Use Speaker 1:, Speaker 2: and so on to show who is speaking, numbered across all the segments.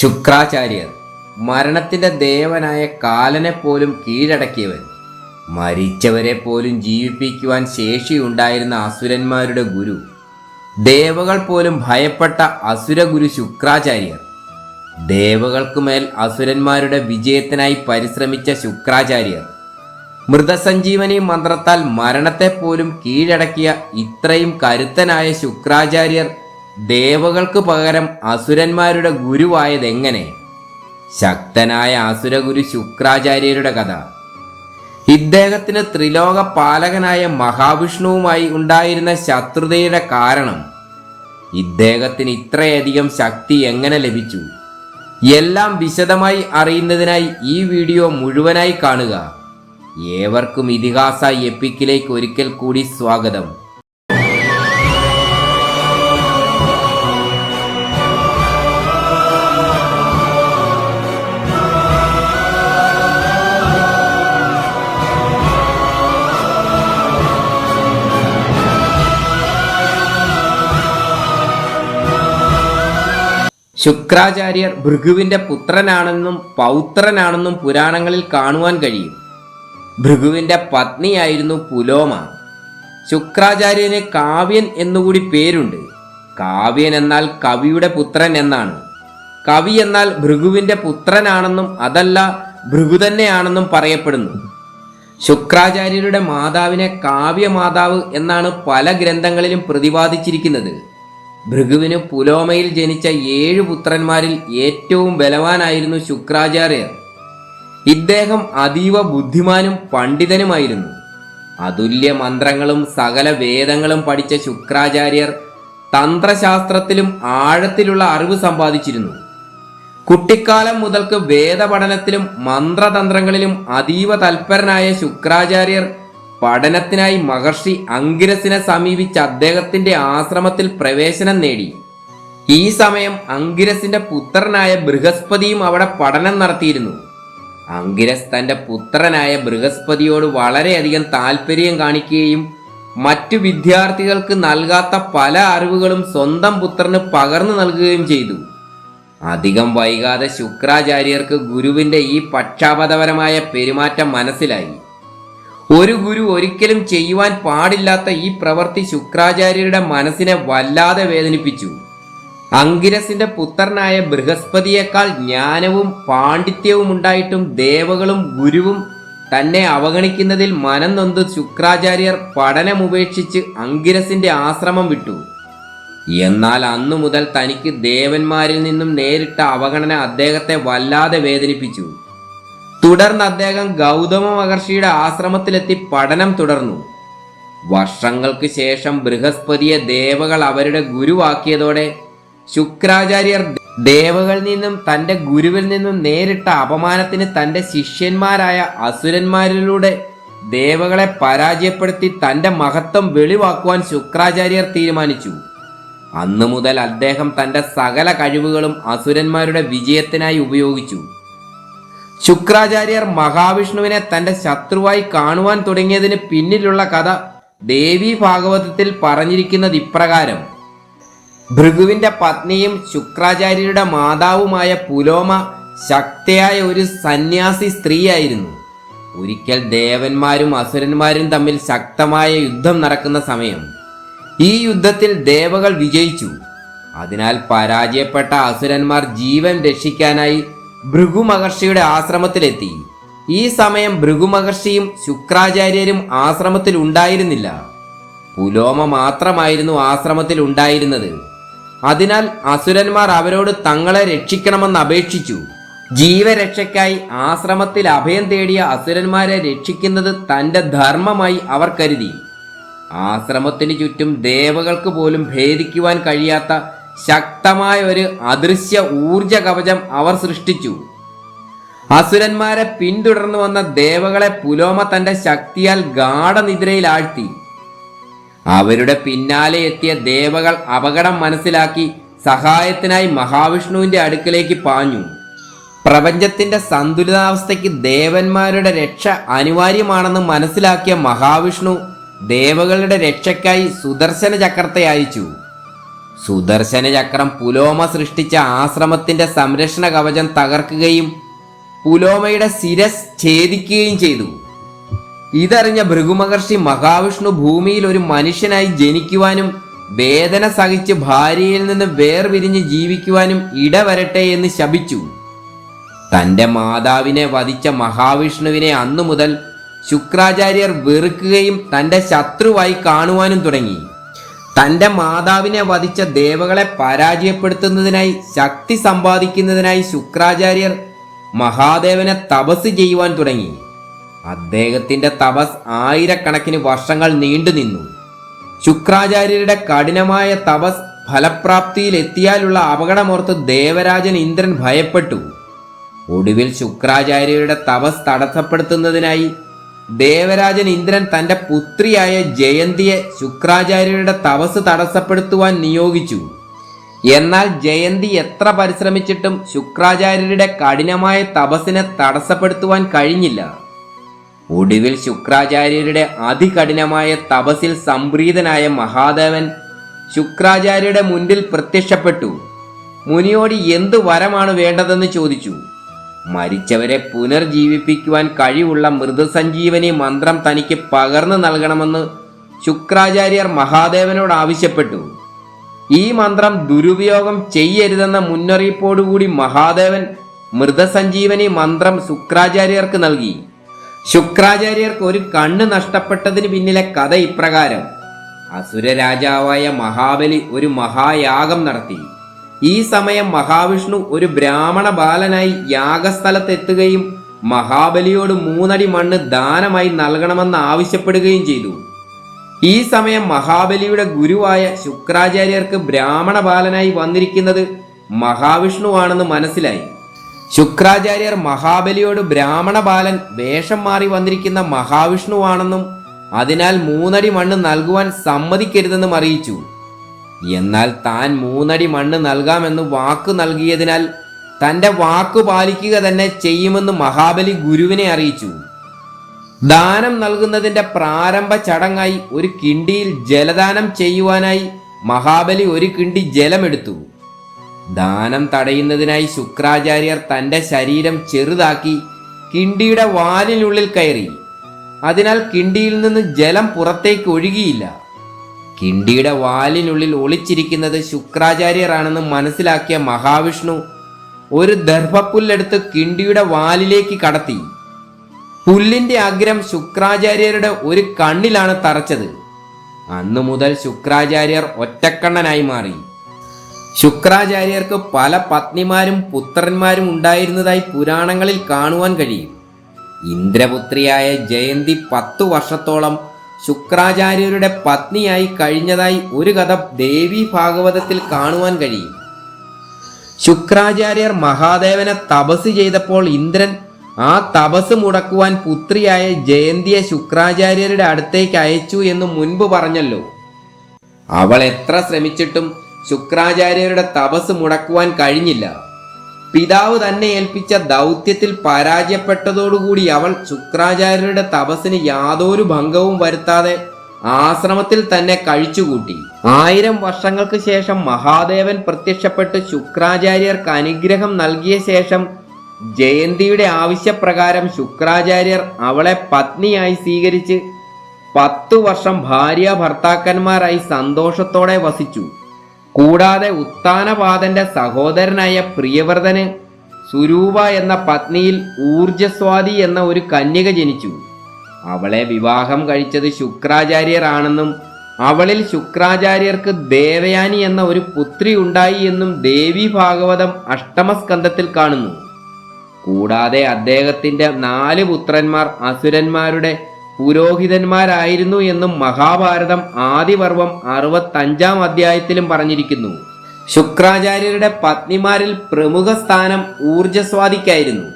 Speaker 1: ശുക്രാചാര്യർ മരണത്തിന്റെ ദേവനായ കാലനെ പോലും കീഴടക്കിയവൻ. മരിച്ചവരെ പോലും ജീവിപ്പിക്കുവാൻ ശേഷിയുണ്ടായിരുന്ന അസുരന്മാരുടെ ഗുരു. ദേവകൾ പോലും ഭയപ്പെട്ട അസുരഗുരു ശുക്രാചാര്യർ. ദേവകൾക്ക് മേൽ അസുരന്മാരുടെ വിജയത്തിനായി പരിശ്രമിച്ച ശുക്രാചാര്യർ. മൃതസഞ്ജീവനി മന്ത്രത്താൽ മരണത്തെ പോലും കീഴടക്കിയ ഇത്രയും കരുത്തനായ ശുക്രാചാര്യർ ദേവകൾക്ക് പകരം അസുരന്മാരുടെ ഗുരുവായതെങ്ങനെ ശക്തനായ അസുരഗുരു ശുക്രാചാര്യരുടെ കഥ. ഇദ്ദേഹത്തിന് ത്രിലോക പാലകനായ മഹാവിഷ്ണുവുമായി ഉണ്ടായിരുന്ന ശത്രുതയുടെ കാരണം. ഇദ്ദേഹത്തിന് ഇത്രയധികം ശക്തി എങ്ങനെ ലഭിച്ചു? എല്ലാം വിശദമായി അറിയുന്നതിനായി ഈ വീഡിയോ മുഴുവനായി കാണുക. ഏവർക്കും ഇതിഹാസ എപ്പിക്കിലേക്ക് ഒരിക്കൽ കൂടി സ്വാഗതം. ശുക്രാചാര്യർ ഭൃഗുവിന്റെ പുത്രനാണെന്നും പൗത്രനാണെന്നും പുരാണങ്ങളിൽ കാണുവാൻ കഴിയും. ഭൃഗുവിന്റെ പത്നിയായിരുന്നു പുലോമ. ശുക്രാചാര്യന് കാവ്യൻ എന്നുകൂടി പേരുണ്ട്. കാവ്യൻ എന്നാൽ കവിയുടെ പുത്രൻ എന്നാണ്. കവി എന്നാൽ ഭൃഗുവിന്റെ പുത്രനാണെന്നും അതല്ല ഭൃഗു തന്നെയാണെന്നും പറയപ്പെടുന്നു. ശുക്രാചാര്യരുടെ മാതാവിനെ കാവ്യമാതാവ് എന്നാണ് പല ഗ്രന്ഥങ്ങളിലും പ്രതിപാദിച്ചിരിക്കുന്നത്. ഭൃഗുവിന് പുലോമയിൽ ജനിച്ച ഏഴ് പുത്രന്മാരിൽ ഏറ്റവും ബലവാനായിരുന്നു ശുക്രാചാര്യർ. ഇദ്ദേഹം അതീവ ബുദ്ധിമാനും പണ്ഡിതനുമായിരുന്നു. അതുല്യ മന്ത്രങ്ങളും സകല വേദങ്ങളും പഠിച്ച ശുക്രാചാര്യർ തന്ത്രശാസ്ത്രത്തിലും ആഴത്തിലുള്ള അറിവ് സമ്പാദിച്ചിരുന്നു. കുട്ടിക്കാലം മുതൽക്ക് വേദപഠനത്തിലും മന്ത്രതന്ത്രങ്ങളിലും അതീവ തൽപരനായ ശുക്രാചാര്യർ പഠനത്തിനായി മഹർഷി അങ്കിരസിനെ സമീപിച്ച് അദ്ദേഹത്തിന്റെ ആശ്രമത്തിൽ പ്രവേശനം നേടി. ഈ സമയം അങ്കിരസിന്റെ പുത്രനായ ബൃഹസ്പതിയും അവിടെ പഠനം നടത്തിയിരുന്നു. അങ്കിരസ് തന്റെ പുത്രനായ ബൃഹസ്പതിയോട് വളരെയധികം താല്പര്യം കാണിക്കുകയും മറ്റു വിദ്യാർത്ഥികൾക്ക് നൽകാത്ത പല അറിവുകളും സ്വന്തം പുത്രന് പകർന്നു നൽകുകയും ചെയ്തു. അധികം വൈകാതെ ശുക്രാചാര്യർക്ക് ഗുരുവിന്റെ ഈ പക്ഷാപതപരമായ പെരുമാറ്റം മനസ്സിലായി. ഒരു ഗുരു ഒരിക്കലും ചെയ്യുവാൻ പാടില്ലാത്ത ഈ പ്രവൃത്തി ശുക്രാചാര്യരുടെ മനസ്സിനെ വല്ലാതെ വേദനിപ്പിച്ചു. അങ്കിരസിന്റെ പുത്രനായ ബൃഹസ്പതിയേക്കാൾ ജ്ഞാനവും പാണ്ഡിത്യവും ഉണ്ടായിട്ടും ദേവകളും ഗുരുവും തന്നെ അവഗണിക്കുന്നതിൽ മനം നൊന്ത് ശുക്രാചാര്യർ പഠനമുപേക്ഷിച്ച് അങ്കിരസിന്റെ ആശ്രമം വിട്ടു. എന്നാൽ അന്നു മുതൽ തനിക്ക് ദേവന്മാരിൽ നിന്നും നേരിട്ട അവഗണന അദ്ദേഹത്തെ വല്ലാതെ വേദനിപ്പിച്ചു. തുടർന്ന് അദ്ദേഹം ഗൗതമ മഹർഷിയുടെ ആശ്രമത്തിലെത്തി പഠനം തുടർന്നു. വർഷങ്ങൾക്ക് ശേഷം ബൃഹസ്പതിയെ ദേവകൾ അവരുടെ ഗുരുവാക്കിയതോടെ ശുക്രാചാര്യർ ദേവകളിൽ നിന്നും തന്റെ ഗുരുവിൽ നിന്നും നേരിട്ട അപമാനത്തിന് തന്റെ ശിഷ്യന്മാരായ അസുരന്മാരിലൂടെ ദേവകളെ പരാജയപ്പെടുത്തി തന്റെ മഹത്വം വെളിവാക്കുവാൻ ശുക്രാചാര്യർ തീരുമാനിച്ചു. അന്നു മുതൽ അദ്ദേഹം തന്റെ സകല കഴിവുകളും അസുരന്മാരുടെ വിജയത്തിനായി ഉപയോഗിച്ചു. ശുക്രാചാര്യർ മഹാവിഷ്ണുവിനെ തന്റെ ശത്രുവായി കാണുവാൻ തുടങ്ങിയതിന് പിന്നിലുള്ള കഥ ദേവി ഭാഗവതത്തിൽ പറഞ്ഞിരിക്കുന്നത് ഇപ്രകാരം. ഭൃഗുവിന്റെ പത്നിയും ശുക്രാചാര്യരുടെ മാതാവുമായ പുലോമ ശക്തയായ ഒരു സന്യാസി സ്ത്രീയായിരുന്നു. ഒരിക്കൽ ദേവന്മാരും അസുരന്മാരും തമ്മിൽ ശക്തമായ യുദ്ധം നടക്കുന്ന സമയം. ഈ യുദ്ധത്തിൽ ദേവകൾ വിജയിച്ചു. അതിനാൽ പരാജയപ്പെട്ട അസുരന്മാർ ജീവൻ രക്ഷിക്കാനായി ഭൃഗു മഹർഷിയുടെ ആശ്രമത്തിലെത്തി. ഈ സമയം ഭൃഗു മഹർഷിയും ശുക്രാചാര്യരും ആശ്രമത്തിൽ ഉണ്ടായിരുന്നില്ല. പുലോമ മാത്രമായിരുന്നു ആശ്രമത്തിൽ ഉണ്ടായിരുന്നത്. അതിനാൽ അസുരന്മാർ അവരോട് തങ്ങളെ രക്ഷിക്കണമെന്ന് അപേക്ഷിച്ചു. ജീവരക്ഷയ്ക്കായി ആശ്രമത്തിൽ അഭയം തേടിയ അസുരന്മാരെ രക്ഷിക്കുന്നത് തന്റെ ധർമ്മമായി അവർ കരുതി. ആശ്രമത്തിന് ചുറ്റും ദേവകൾക്ക് പോലും ഭേദിക്കുവാൻ കഴിയാത്ത ശക്തമായ ഒരു അദൃശ്യ ഊർജ കവചം അവർ സൃഷ്ടിച്ചു. അസുരന്മാരെ പിന്തുടർന്നു വന്ന ദേവകളെ പുലോമ തന്റെ ശക്തിയാൽ ഗാഠനിദ്രയിലാഴ്ത്തി. അവരുടെ പിന്നാലെ എത്തിയ ദേവകൾ അപകടം മനസ്സിലാക്കി സഹായത്തിനായി മഹാവിഷ്ണുവിന്റെ അടുക്കലേക്ക് പാഞ്ഞു. പ്രപഞ്ചത്തിന്റെ സന്തുലിതാവസ്ഥയ്ക്ക് ദേവന്മാരുടെ രക്ഷ അനിവാര്യമാണെന്ന് മനസ്സിലാക്കിയ മഹാവിഷ്ണു ദേവകളുടെ രക്ഷയ്ക്കായി സുദർശന ചക്രത്തെ അയച്ചു. സുദർശന ചക്രം പുലോമ സൃഷ്ടിച്ച ആശ്രമത്തിന്റെ സംരക്ഷണ കവചം തകർക്കുകയും പുലോമയുടെ ശിരസ് ഛേദിക്കുകയും ചെയ്തു. ഇതറിഞ്ഞ ഭൃഗുമഹർഷി മഹാവിഷ്ണു ഭൂമിയിൽ ഒരു മനുഷ്യനായി ജനിക്കുവാനും വേദന സഹിച്ച് ഭാര്യയിൽ നിന്ന് വേർപിരിഞ്ഞ് ജീവിക്കുവാനും ഇടവരട്ടെ എന്ന് ശപിച്ചു. തന്റെ മാതാവിനെ വധിച്ച മഹാവിഷ്ണുവിനെ അന്നു മുതൽ ശുക്രാചാര്യർ വെറുക്കുകയും തന്റെ ശത്രുവായി കാണുവാനും തുടങ്ങി. തന്റെ മാതാവിനെ വധിച്ച ദേവകളെ പരാജയപ്പെടുത്തുന്നതിനായി ശക്തി സമ്പാദിക്കുന്നതിനായി ശുക്രാചാര്യർ മഹാദേവനെ തപസ് ചെയ്യുവാൻ തുടങ്ങി. അദ്ദേഹത്തിന്റെ തപസ് ആയിരക്കണക്കിന് വർഷങ്ങൾ നീണ്ടുനിന്നു ശുക്രാചാര്യരുടെ കഠിനമായ തപസ് ഫലപ്രാപ്തിയിൽ എത്തിയാലുള്ള അപകടമോർത്ത് ദേവരാജൻ ഇന്ദ്രൻ ഭയപ്പെട്ടു. ഒടുവിൽ ശുക്രാചാര്യരുടെ തപസ് തടസ്സപ്പെടുത്തുന്നതിനായി ദേവരാജൻ ഇന്ദ്രൻ തന്റെ പുത്രിയായ ജയന്തിയെ ശുക്രാചാര്യരുടെ തപസ് തടസ്സപ്പെടുത്തുവാൻ നിയോഗിച്ചു. എന്നാൽ ജയന്തി എത്ര പരിശ്രമിച്ചിട്ടും ശുക്രാചാര്യരുടെ കഠിനമായ തപസ്സിനെ തടസ്സപ്പെടുത്തുവാൻ കഴിഞ്ഞില്ല. ഒടുവിൽ ശുക്രാചാര്യരുടെ അതികഠിനമായ തപസ്സിൽ സംപ്രീതനായ മഹാദേവൻ ശുക്രാചാര്യരുടെ മുൻപിൽ പ്രത്യക്ഷപ്പെട്ടു. മുനിയോട് എന്ത് വരമാണ് വേണ്ടതെന്ന് ചോദിച്ചു. മരിച്ചവരെ പുനർജീവിപ്പിക്കുവാൻ കഴിവുള്ള മൃദുസഞ്ജീവനി മന്ത്രം തനിക്ക് പകർന്നു നൽകണമെന്ന് ശുക്രാചാര്യർ മഹാദേവനോട് ആവശ്യപ്പെട്ടു. ഈ മന്ത്രം ദുരുപയോഗം ചെയ്യരുതെന്ന മുന്നറിയിപ്പോടുകൂടി മഹാദേവൻ മൃതസഞ്ജീവനി മന്ത്രം ശുക്രാചാര്യർക്ക് നൽകി. ശുക്രാചാര്യർക്ക് ഒരു കണ്ണ് നഷ്ടപ്പെട്ടതിന് പിന്നിലെ കഥ ഇപ്രകാരം. അസുര രാജാവായ മഹാബലി ഒരു മഹായാഗം നടത്തി. ഈ സമയം മഹാവിഷ്ണു ഒരു ബ്രാഹ്മണ ബാലനായി യാഗസ്ഥലത്തെത്തുകയും മഹാബലിയോട് മൂന്നടി മണ്ണ് ദാനമായി നൽകണമെന്ന് ആവശ്യപ്പെടുകയും ചെയ്തു. ഈ സമയം മഹാബലിയുടെ ഗുരുവായ ശുക്രാചാര്യർക്ക് ബ്രാഹ്മണ ബാലനായി വന്നിരിക്കുന്നത് മഹാവിഷ്ണുവാണെന്ന് മനസ്സിലായി. ശുക്രാചാര്യർ മഹാബലിയോട് ബ്രാഹ്മണ ബാലൻ വേഷം മാറി വന്നിരിക്കുന്ന മഹാവിഷ്ണുവാണെന്നും അതിനാൽ മൂന്നടി മണ്ണ് നൽകുവാൻ സമ്മതിക്കരുതെന്നും അറിയിച്ചു. എന്നാൽ താൻ മൂന്നടി മണ്ണ് നൽകാമെന്ന് വാക്ക് നൽകിയതിനാൽ തന്റെ വാക്ക് പാലിക്കുക തന്നെ ചെയ്യുമെന്ന് മഹാബലി ഗുരുവിനെ അറിയിച്ചു. ദാനം നൽകുന്നതിന്റെ പ്രാരംഭ ചടങ്ങായി ഒരു കിണ്ടിയിൽ ജലദാനം ചെയ്യുവാനായി മഹാബലി ഒരു കിണ്ടി ജലമെടുത്തു. ദാനം തടയുന്നതിനായി ശുക്രാചാര്യർ തന്റെ ശരീരം ചെറുതാക്കി കിണ്ടിയുടെ വാലിനുള്ളിൽ കയറി. അതിനാൽ കിണ്ടിയിൽ നിന്ന് ജലം പുറത്തേക്ക് ഒഴുകിയില്ല. കിണ്ടിയുടെ വാലിനുള്ളിൽ ഒളിച്ചിരിക്കുന്നത് ശുക്രാചാര്യരാണെന്ന് മനസ്സിലാക്കിയ മഹാവിഷ്ണു ഒരു ദർഭപ്പുല്ലെടുത്ത് കിണ്ടിയുടെ വാലിലേക്ക് കടത്തി. പുല്ലിന്റെ അഗ്രം ശുക്രാചാര്യരുടെ ഒരു കണ്ണിലാണ് തറച്ചത്. അന്നു മുതൽ ശുക്രാചാര്യർ ഒറ്റക്കണ്ണനായി മാറി. ശുക്രാചാര്യർക്ക് പല പത്നിമാരും പുത്രന്മാരും ഉണ്ടായിരുന്നതായി പുരാണങ്ങളിൽ കാണുവാൻ കഴിയും. ഇന്ദ്രപുത്രിയായ ജയന്തി പത്തു വർഷത്തോളം ശുക്രാചാര്യരുടെ പത്നിയായി കഴിഞ്ഞതായി ഒരു കഥ ദേവി ഭാഗവതത്തിൽ കാണുവാൻ കഴിയും. ശുക്രാചാര്യർ മഹാദേവനെ തപസ് ചെയ്തപ്പോൾ ഇന്ദ്രൻ ആ തപസ് മുടക്കുവാൻ പുത്രിയായ ജയന്തിയെ ശുക്രാചാര്യരുടെ അടുത്തേക്ക് അയച്ചു എന്ന് മുൻപ് പറഞ്ഞല്ലോ. അവൾ എത്ര ശ്രമിച്ചിട്ടും ശുക്രാചാര്യരുടെ തപസ് മുടക്കുവാൻ കഴിഞ്ഞില്ല. പിതാവ് തന്നെ ഏൽപ്പിച്ച ദൗത്യത്തിൽ പരാജയപ്പെട്ടതോടുകൂടി അവൾ ശുക്രാചാര്യരുടെ തപസ്സിന് യാതൊരു ഭംഗവും വരുത്താതെ ആശ്രമത്തിൽ തന്നെ കഴിച്ചുകൂട്ടി. ആയിരം വർഷങ്ങൾക്ക് ശേഷം മഹാദേവൻ പ്രത്യക്ഷപ്പെട്ട് ശുക്രാചാര്യർക്ക് അനുഗ്രഹം നൽകിയ ശേഷം ജയന്തിയുടെ ആവശ്യപ്രകാരം ശുക്രാചാര്യർ അവളെ പത്നിയായി സ്വീകരിച്ച് പത്തു വർഷം ഭാര്യ ഭർത്താക്കന്മാരായി സന്തോഷത്തോടെ വസിച്ചു. കൂടാതെ ഉത്താനപാദന്റെ സഹോദരനായ പ്രിയവ്രതന് സുരൂപ എന്ന പത്നിയിൽ ഊർജസ്വാതി എന്ന ഒരു കന്യക ജനിച്ചു. അവളെ വിവാഹം കഴിച്ചത് ശുക്രാചാര്യരാണെന്നും അവളിൽ ശുക്രാചാര്യർക്ക് ദേവയാനി എന്ന ഒരു പുത്രി ഉണ്ടായി എന്നും ദേവി ഭാഗവതം അഷ്ടമസ്കന്ധത്തിൽ കാണുന്നു. കൂടാതെ അദ്ദേഹത്തിന്റെ നാല് പുത്രന്മാർ അസുരന്മാരുടെ പുരോഹിതന്മാരായിരുന്നു എന്നും മഹാഭാരതം ആദിപർവം അറുപത്തഞ്ചാം അധ്യായത്തിലും പറഞ്ഞിരിക്കുന്നു. ശുക്രാചാര്യരുടെ പത്നിമാരിൽ പ്രമുഖ സ്ഥാനം ഊർജസ്വാദിക്കായിരുന്നു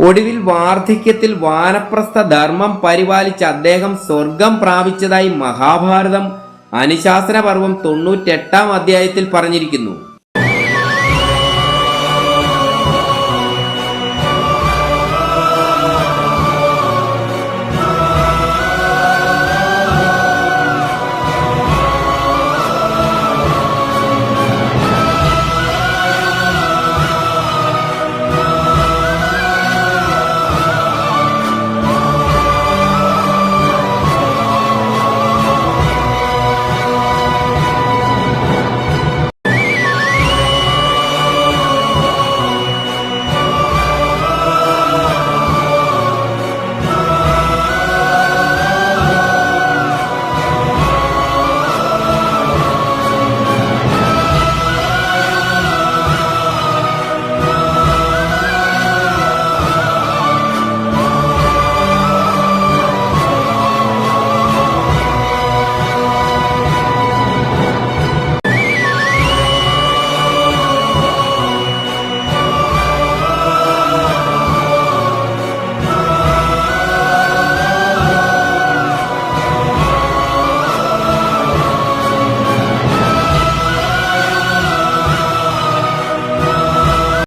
Speaker 1: ഒടുവിൽ വാർദ്ധക്യത്തിൽ വാനപ്രസ്ഥ ധർമ്മം പരിപാലിച്ച് അദ്ദേഹം സ്വർഗം പ്രാപിച്ചതായി മഹാഭാരതം അനുശാസന പർവം തൊണ്ണൂറ്റെട്ടാം അധ്യായത്തിൽ പറഞ്ഞിരിക്കുന്നു.